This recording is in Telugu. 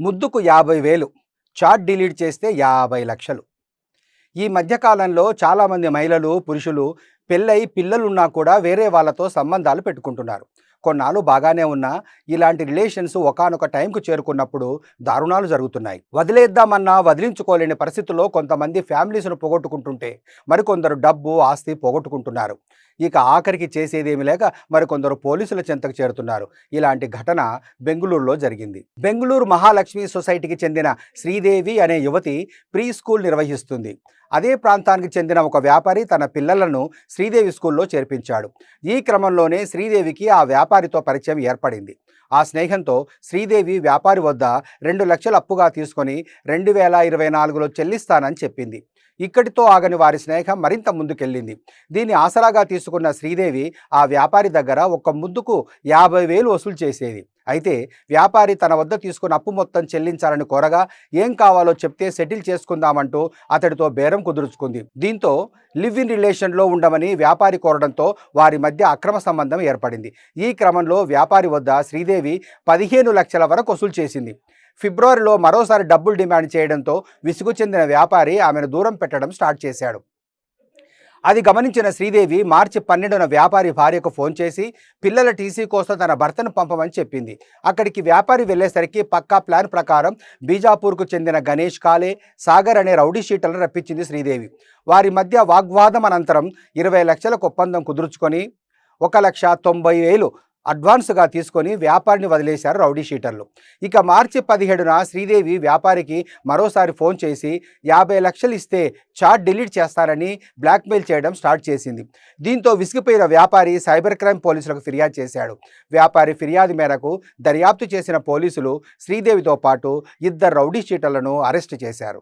ముద్దుకు యాభై వేలు చాట్ డిలీట్ చేస్తే యాభై లక్షలు. ఈ మధ్యకాలంలో చాలామంది మహిళలు పురుషులు పెళ్ళై పిల్లలున్నా కూడా వేరే వాళ్ళతో సంబంధాలు పెట్టుకుంటున్నారు. కొన్నాళ్ళు బాగానే ఉన్నా ఇలాంటి రిలేషన్స్ ఒకానొక టైంకు చేరుకున్నప్పుడు దారుణాలు జరుగుతున్నాయి. వదిలేద్దామన్నా వదిలించుకోలేని పరిస్థితుల్లో కొంతమంది ఫ్యామిలీస్ను పోగొట్టుకుంటుంటే మరికొందరు డబ్బు ఆస్తి పోగొట్టుకుంటున్నారు. ఇక ఆఖరికి చేసేదేమి లేక మరికొందరు పోలీసుల చెంతకు చేరుతున్నారు. ఇలాంటి ఘటన బెంగళూరులో జరిగింది. బెంగళూరు మహాలక్ష్మి సొసైటీకి చెందిన శ్రీదేవి అనే యువతి ప్రీ స్కూల్ నిర్వహిస్తుంది. అదే ప్రాంతానికి చెందిన ఒక వ్యాపారి తన పిల్లలను శ్రీదేవి స్కూల్లో చేర్పించాడు. ఈ క్రమంలోనే శ్రీదేవికి ఆ వ్యాపారితో పరిచయం ఏర్పడింది. ఆ స్నేహంతో శ్రీదేవి వ్యాపారి వద్ద రెండు లక్షలు అప్పుగా తీసుకొని రెండు వేల ఇరవై నాలుగులో చెల్లిస్తానని చెప్పింది. ఇక్కడితో ఆగని వారి స్నేహం మరింత ముందుకెళ్ళింది. దీన్ని ఆసరాగా తీసుకున్న శ్రీదేవి ఆ వ్యాపారి దగ్గర ఒక ముద్దుకు యాభై వేలు వసూలు చేసేది. అయితే వ్యాపారి తన వద్ద తీసుకున్న అప్పు మొత్తం చెల్లించాలని కోరగా ఏం కావాలో చెప్తే సెటిల్ చేసుకుందామంటూ అతడితో బేరం కుదుర్చుకుంది. దీంతో లివ్ ఇన్ రిలేషన్లో ఉండమని వ్యాపారి కోరడంతో వారి మధ్య అక్రమ సంబంధం ఏర్పడింది. ఈ క్రమంలో వ్యాపారి వద్ద శ్రీదేవి పదిహేను లక్షల వరకు వసూలు చేసింది. ఫిబ్రవరిలో మరోసారి డబ్బులు డిమాండ్ చేయడంతో విసుగు చెందిన వ్యాపారి ఆమెను దూరం పెట్టడం స్టార్ట్ చేశాడు. అది గమనించిన శ్రీదేవి మార్చి పన్నెండున వ్యాపారి భార్యకు ఫోన్ చేసి పిల్లల టీసీ కోసం తన భర్తను పంపమని చెప్పింది. అక్కడికి వ్యాపారి వెళ్ళేసరికి పక్కా ప్లాన్ ప్రకారం బీజాపూర్కు చెందిన గణేష్ కాలే సాగర్ అనే రౌడీ షీటలను రప్పించింది శ్రీదేవి. వారి మధ్య వాగ్వాదం అనంతరం ఇరవై లక్షలకు ఒప్పందం కుదుర్చుకొని ఒక లక్ష తొంభై వేలు అడ్వాన్స్గా తీసుకొని వ్యాపారిని వదిలేశారు రౌడీ షీటర్లు. ఇక మార్చి పదిహేడున శ్రీదేవి వ్యాపారికి మరోసారి ఫోన్ చేసి యాభై లక్షలు ఇస్తే చాట్ డిలీట్ చేస్తారని బ్లాక్మెయిల్ చేయడం స్టార్ట్ చేసింది. దీంతో విసిగిపోయిన వ్యాపారి సైబర్ క్రైమ్ పోలీసులకు ఫిర్యాదు చేశాడు. వ్యాపారి ఫిర్యాదు మేరకు దర్యాప్తు చేసిన పోలీసులు శ్రీదేవితో పాటు ఇద్దరు రౌడీ షీటర్లను అరెస్ట్ చేశారు.